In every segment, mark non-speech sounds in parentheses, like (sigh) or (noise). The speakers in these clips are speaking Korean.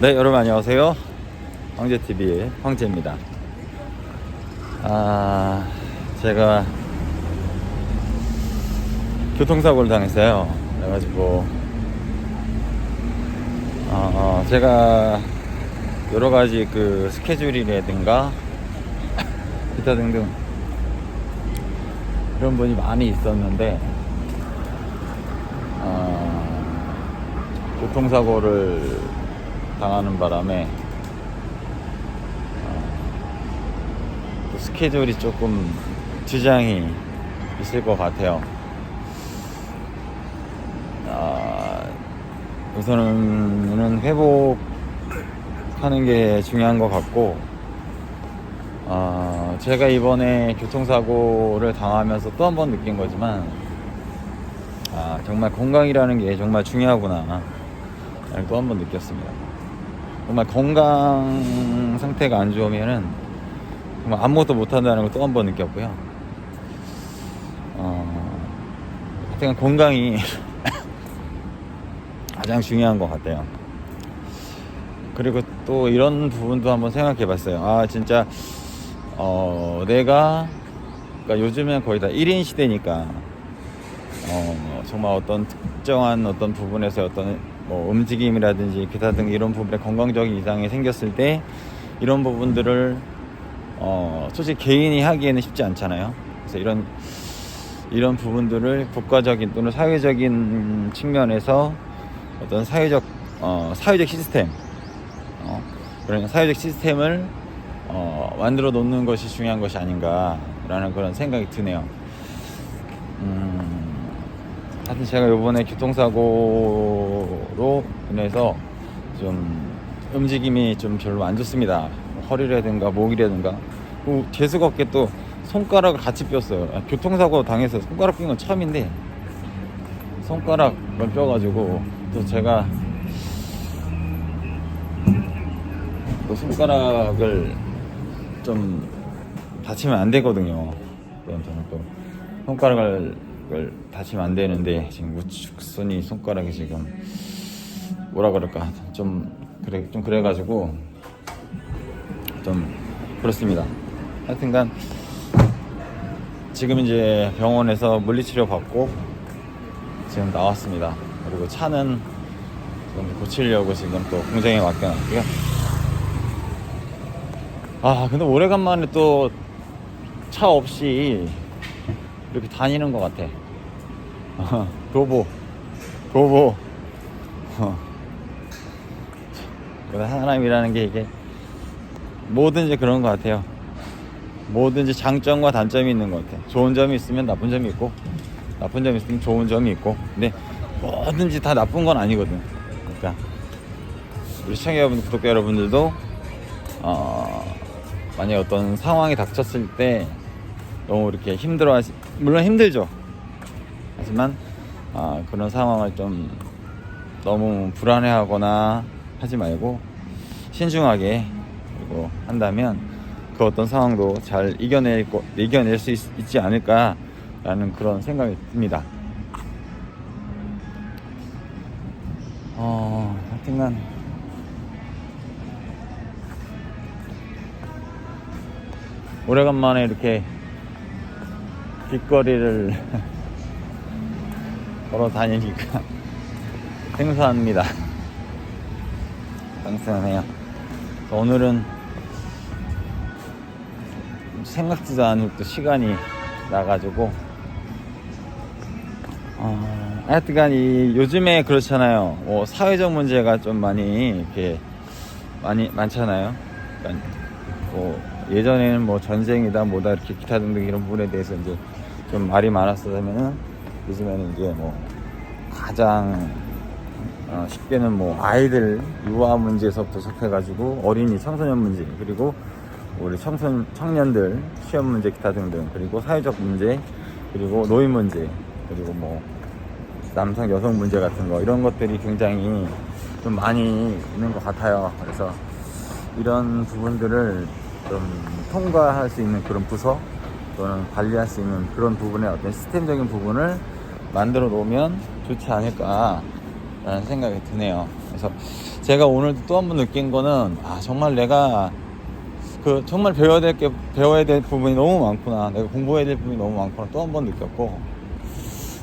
네, 여러분 안녕하세요. 황제TV의 황제입니다. 아, 제가 교통사고를 당했어요. 그래가지고, 어, 제가 여러 가지 그 스케줄이라든가 (laughs) 기타 등등 그런 분이 많이 있었는데, 어, 교통사고를 당하는 바람에 어, 또 스케줄이 조금 지장이 있을 것 같아요. 아, 우선은 회복하는 게 중요한 것 같고, 아, 제가 이번에 교통사고를 당하면서 또 한 번 느낀 거지만, 아, 정말 건강이라는 게 정말 중요하구나. 또 한 번 느꼈습니다. 정말 건강 상태가 안 좋으면은 정말 아무것도 못 한다는 걸 또 한 번 느꼈고요. 어, 하여튼 건강이 (laughs) 가장 중요한 것 같아요. 그리고 또 이런 부분도 한번 생각해 봤어요. 아, 진짜, 어, 내가, 그러니까 요즘엔 거의 다 1인 시대니까, 어, 정말 어떤 특정한 어떤 부분에서 어떤 뭐 움직임이라든지 기타 등 이런 부분에 건강적인 이상이 생겼을 때 이런 부분들을 어, 솔직히 개인이 하기에는 쉽지 않잖아요. 그래서 이런 이런 부분들을 국가적인 또는 사회적인 측면에서 어떤 사회적 어, 사회적 시스템 어, 그런 사회적 시스템을 어, 만들어 놓는 것이 중요한 것이 아닌가라는 그런 생각이 드네요. 음, 하여튼 제가 이번에 교통사고로 인해서 좀 움직임이 좀 별로 안 좋습니다. 허리라든가 목이라든가 뭐 재수가 없게 또 손가락을 같이 뼈어요. 아, 교통사고 당해서 손가락 뼈는 건 처음인데 손가락을 뼈가지고 또 제가 또 손가락을 좀 다치면 안 되거든요. 그럼 저는 또 손가락을 을 다치면 안 되는데 지금 우측선이 손가락이 지금 뭐라 그럴까 좀 그래 좀 그래가지고 좀 그렇습니다. 하여튼간 지금 이제 병원에서 물리치료 받고 지금 나왔습니다. 그리고 차는 좀 고치려고 지금 또 공장에 맡겨놨고요. 아 근데 오래간만에 또 차 없이 이렇게 다니는 것 같아. 어, 도보, 도보. 어. 사람이라는 게 이게 뭐든지 그런 것 같아요. 뭐든지 장점과 단점이 있는 것 같아. 좋은 점이 있으면 나쁜 점이 있고, 나쁜 점이 있으면 좋은 점이 있고, 근데 뭐든지 다 나쁜 건 아니거든. 그러니까 우리 시청자 여러분, 구독자 여러분들도 어, 만약 어떤 상황이 닥쳤을 때 너무 이렇게 힘들어 하시, 물론 힘들죠. 하지만, 아, 그런 상황을 좀 너무 불안해하거나 하지 말고, 신중하게, 그리고 한다면, 그 어떤 상황도 잘 이겨낼, 거, 이겨낼 수 있, 있지 않을까라는 그런 생각이 듭니다. 어, 하여튼간, 오래간만에 이렇게 길거리를 걸어 다니니까 생소합니다. 생소하네요. 오늘은 생각지도 않은 또 시간이 나가지고 어, 하여튼간 이 요즘에 그렇잖아요. 뭐 사회적 문제가 좀 많이 이렇게 많이 많잖아요. 그러니까 뭐 예전에는 뭐 전쟁이다 뭐다 이렇게 기타 등등 이런 부분에 대해서 이제 좀 말이 많았었다면은 요즘에는 이제 뭐 가장 어 쉽게는 뭐 아이들 유아 문제에서부터 시작해가지고 어린이 청소년 문제 그리고 우리 청소년 청년들 취업 문제 기타 등등 그리고 사회적 문제 그리고 노인 문제 그리고 뭐 남성 여성 문제 같은 거 이런 것들이 굉장히 좀 많이 있는 것 같아요. 그래서 이런 부분들을 좀 통과할 수 있는 그런 부서 또는 관리할 수 있는 그런 부분의 어떤 시스템적인 부분을 만들어 놓으면 좋지 않을까라는 라는 생각이 드네요. 그래서 제가 오늘도 또한 번 느낀 거는 아 정말 내가 그 정말 배워야 될 게 배워야 될 부분이 너무 많구나. 내가 공부해야 될 부분이 너무 많구나. 또 한 번 느꼈고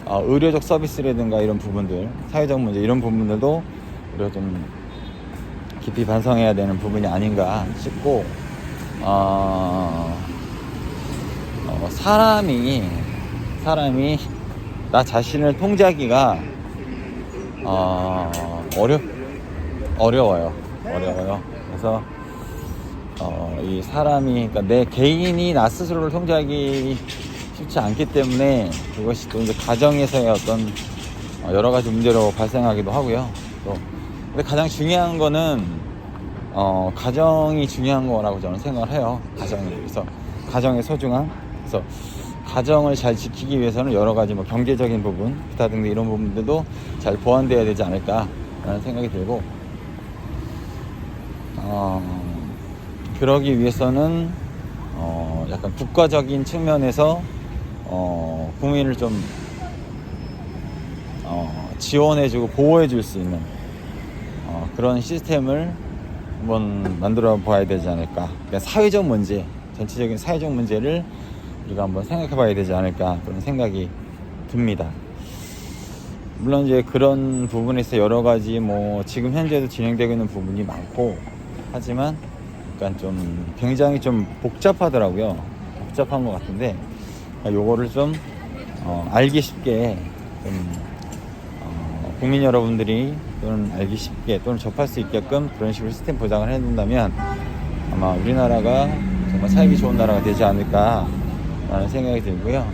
아, 의료적 서비스라든가 이런 부분들, 사회적 문제 이런 부분들도 우리가 좀 깊이 반성해야 되는 부분이 아닌가 싶고 어, 어, 사람이 사람이 나 자신을 통제하기가 어, 어려 어려워요 어려워요 그래서 어, 이 사람이 그러니까 내 개인이 나 스스로를 통제하기 쉽지 않기 때문에 그것이 또 이제 가정에서의 어떤 어, 여러 가지 문제로 발생하기도 하고요 또 근데 가장 중요한 거는 어, 가정이 중요한 거라고 저는 생각을 해요. 가정이. 그래서 가정의 소중함. 그래서 가정을 잘 지키기 위해서는 여러 가지 뭐 경제적인 부분, 기타 등등 이런 부분들도 잘 보완돼야 되지 않을까라는 생각이 들고, 어, 그러기 위해서는 어, 약간 국가적인 측면에서 어, 국민을 좀 어, 지원해주고 보호해줄 수 있는 어, 그런 시스템을 한번 만들어 봐야 되지 않을까. 그러니까 사회적 문제, 전체적인 사회적 문제를 우리가 한번 생각해 봐야 되지 않을까 그런 생각이 듭니다. 물론 이제 그런 부분에서 여러 가지 뭐 지금 현재도 진행되고 있는 부분이 많고 하지만 약간 좀 굉장히 좀 복잡하더라고요. 복잡한 것 같은데 요거를 좀 어, 알기 쉽게 좀 어, 국민 여러분들이 또는 알기 쉽게 또는 접할 수 있게끔 그런 식으로 시스템 보장을 해준다면 아마 우리나라가 정말 살기 좋은 나라가 되지 않을까 라는 생각이 들고요.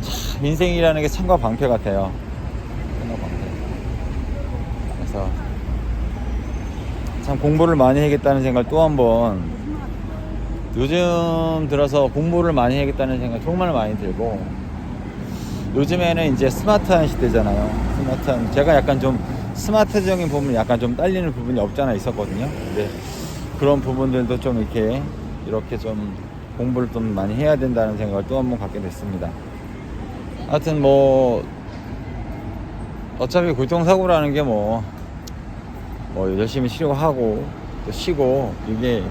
참 인생이라는 게 참과 방패 같아요. 참과 방패. 그래서 참 공부를 많이 해야겠다는 생각 또 한 번 요즘 들어서 공부를 많이 해야겠다는 생각 정말 많이 들고 요즘에는 이제 스마트한 시대잖아요. 스마트한 제가 약간 좀 스마트적인 부분 약간 좀 딸리는 부분이 없잖아 있었거든요. 근데 그런 부분들도 좀 이렇게 이렇게 좀 공부를 좀 많이 해야 된다는 생각을 또 한 번 갖게 됐습니다. 하여튼 뭐 어차피 교통사고라는 게 뭐 뭐 열심히 치료하고 또 쉬고 이게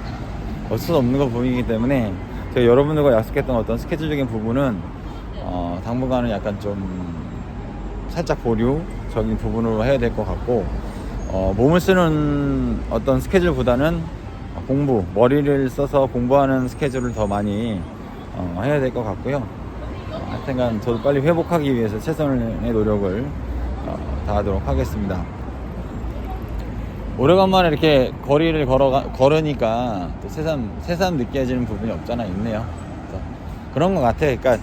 어쩔 수 없는 거 부분이기 때문에 제가 여러분들과 약속했던 어떤 스케줄적인 부분은 어, 당분간은 약간 좀 살짝 보류적인 부분으로 해야 될 것 같고 어, 몸을 쓰는 어떤 스케줄보다는 공부 머리를 써서 공부하는 스케줄을 더 많이 어, 해야 될 것 같고요. 어, 하여튼간 저도 빨리 회복하기 위해서 최선의 노력을 어, 다하도록 하겠습니다. 오래간만에 이렇게 거리를 걸어 걸으니까 또 새삼 새삼 느껴지는 부분이 없잖아 있네요. 그런 것 같아. 그러니까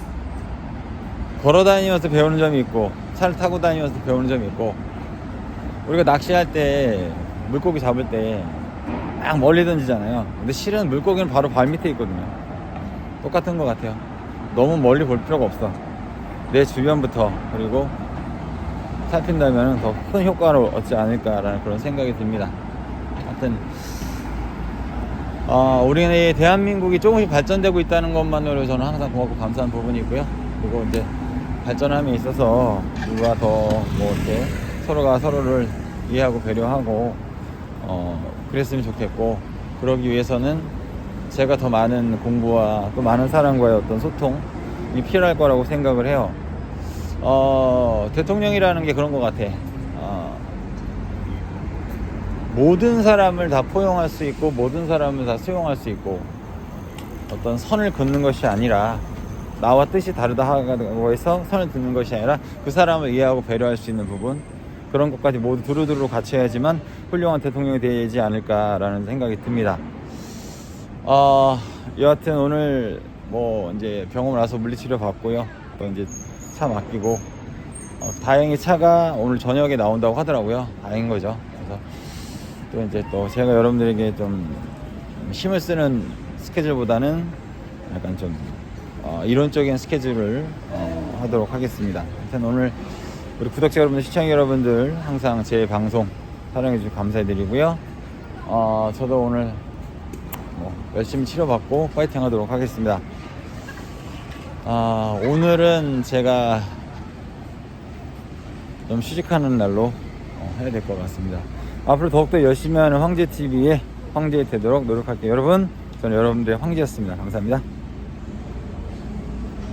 걸어 다니면서 배우는 점이 있고 차를 타고 다니면서 배우는 점이 있고 우리가 낚시할 때 물고기 잡을 때 막 멀리 던지잖아요. 근데 실은 물고기는 바로 발 밑에 있거든요. 똑같은 것 같아요. 너무 멀리 볼 필요가 없어. 내 주변부터 그리고 살핀다면 더 큰 효과를 얻지 않을까라는 그런 생각이 듭니다. 하여튼 어, 우리 대한민국이 조금씩 발전되고 있다는 것만으로 저는 항상 고맙고 감사한 부분이 있고요. 그리고 이제 발전함에 있어서 누가 더 뭐 이렇게 서로가 서로를 이해하고 배려하고 어, 그랬으면 좋겠고 그러기 위해서는 제가 더 많은 공부와 또 많은 사람과의 어떤 소통이 필요할 거라고 생각을 해요. 어, 대통령이라는 게 그런 것 같아. 어, 모든 사람을 다 포용할 수 있고 모든 사람을 다 수용할 수 있고 어떤 선을 긋는 것이 아니라 나와 뜻이 다르다고 해서 선을 긋는 것이 아니라 그 사람을 이해하고 배려할 수 있는 부분 그런 것까지 모두 두루두루 같이 해야지만 훌륭한 대통령이 되지 않을까라는 생각이 듭니다. 어, 여하튼 오늘 뭐 이제 병원 와서 물리치료 받고요. 또 이제 차 맡기고 어, 다행히 차가 오늘 저녁에 나온다고 하더라고요. 다행인 거죠. 그래서 또 이제 또 제가 여러분들에게 좀 힘을 쓰는 스케줄보다는 약간 좀 어, 이론적인 스케줄을 어, 하도록 하겠습니다. 하여튼 오늘 우리 구독자 여러분들, 시청자 여러분들 항상 제 방송 사랑해 주셔서 감사드리고요. 어, 저도 오늘 뭐 열심히 치료받고 파이팅 하도록 하겠습니다. 아, 오늘은 제가 좀 휴식하는 날로 어, 해야 될 것 같습니다. 앞으로 더욱더 열심히 하는 황제 TV의 황제이 되도록 노력할게요. 여러분, 저는 여러분들의 황제였습니다. 감사합니다.